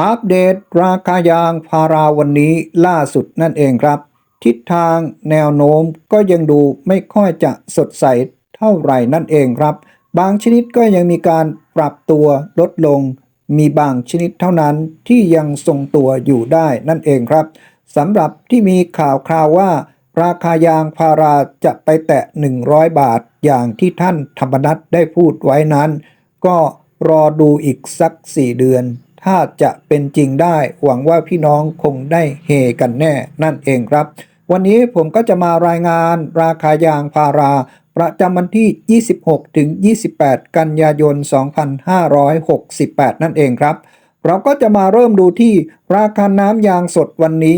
อัปเดตราคายางพาราวันนี้ล่าสุดนั่นเองครับ ทิศทางแนวโน้มก็ยังดูไม่ค่อยจะสดใสเท่าไหร่นั่นเองครับ บางชนิดก็ยังมีการปรับตัวลดลง มีบางชนิดเท่านั้นที่ยังทรงตัวอยู่ได้นั่นเองครับสำหรับที่มีข่าวคราวว่า ราคายางพาราจะไปแตะ 100 บาทอย่างที่ท่านธรรมนัฐได้พูดไว้นั้น ก็รอดูอีกสัก 4 เดือน ถ้าจะเป็นจริงได้ หวังว่าพี่น้องคงได้เฮกันแน่นั่นเองครับ วันนี้ผมก็จะมารายงานราคายางพารา ประจำวันที่ 26 ถึง 28 กันยายน 2568 นั่นเองครับ เราก็จะมาเริ่มดูที่ราคาน้ำยางสดวันนี้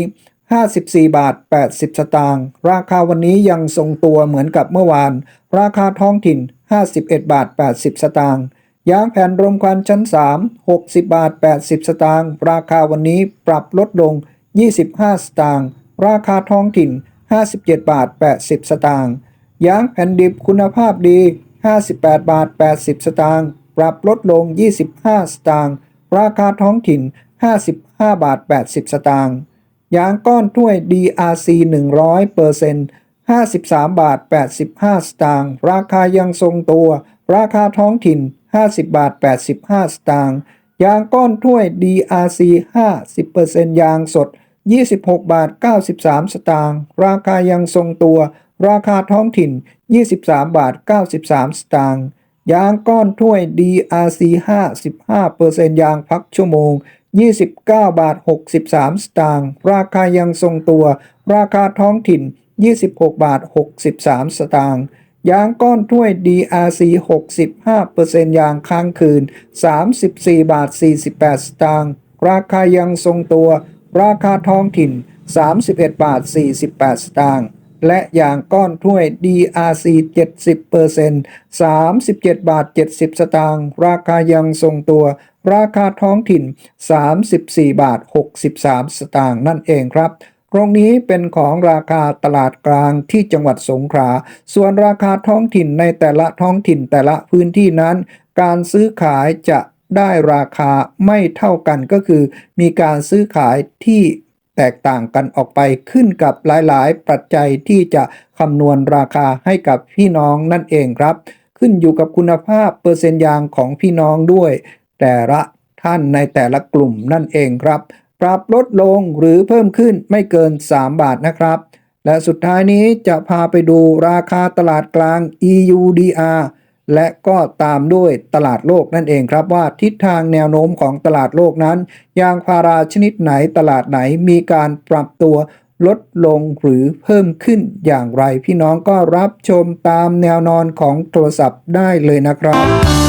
54 บาท 80 สตางค์ราคาวันนี้ยังทรงตัวเหมือนกับเมื่อวาน ราคาท้องถิ่น 51 บาท 80 สตางค์ ยางแผ่นรมควันชั้น 3 60 บาท 80 สตางค์ราคาวันนี้ปรับลดลง 25 สตางค์ราคาท้องถิ่น 57 บาท 80 สตางค์ยางแผ่นดิบคุณภาพดี 58 บาท 80 สตางค์ปรับลดลง 25 สตางค์ราคาท้องถิ่น 55 บาท 80 สตางค์ยางก้อนถ้วย DRC 100% 53 บาท 85 สตางค์ราคายังทรงตัว ราคาท้องถิ่น 50 บาท 85 สตางค์ ยางก้อนถ้วย DRC 50%ยางสด 26 บาท 93 สตางค์ ราคายังทรงตัว ราคาท้องถิ่น 23 บาท 93 สตางค์ ยางก้อนถ้วย DRC 55%ยางพักชั่วโมง 29 บาท 63 สตางค์ ราคายังทรงตัว ราคาท้องถิ่น 26 บาท 63 สตางค์ ยางก้อนถ้วย DRC 65%ยางค้างคืน 34 บาท 48 สตางค์ ราคายังทรงตัว ราคาท้องถิ่น 31 บาท 48 สตางค์ และยางก้อนถ้วย DRC 70% 37 บาท 70 สตางค์ ราคายังทรงตัว ราคาท้องถิ่น 34 บาท 63 สตางค์นั่นเองครับ ตรงนี้เป็นของราคาตลาดกลางที่จังหวัดสงขลา ส่วนราคาท้องถิ่นในแต่ละท้องถิ่นแต่ละพื้นที่นั้น การซื้อขายจะได้ราคาไม่เท่ากันก็คือ มีการซื้อขายที่แตกต่างกันออกไปขึ้นกับหลาย ๆ ปัจจัยที่จะคำนวณราคาให้กับพี่น้องนั่นเองครับ ขึ้นอยู่กับคุณภาพเปอร์เซ็นต์ยางของพี่น้องด้วย แต่ละท่านในแต่ละกลุ่มนั่นเองครับ ปรับลดลงหรือเพิ่มขึ้นไม่เกิน 3 บาทนะครับ และสุดท้ายนี้จะพาไปดูราคาตลาดกลาง EUDR และก็ตามด้วยตลาดโลกนั่นเองครับว่าทิศทางแนวโน้มของตลาดโลกนั้น ยางพาราชนิดไหนตลาดไหนมีการปรับตัวลดลงหรือเพิ่มขึ้นอย่างไร พี่น้องก็รับชมตามแนวนอนของโทรศัพท์ได้เลยนะครับ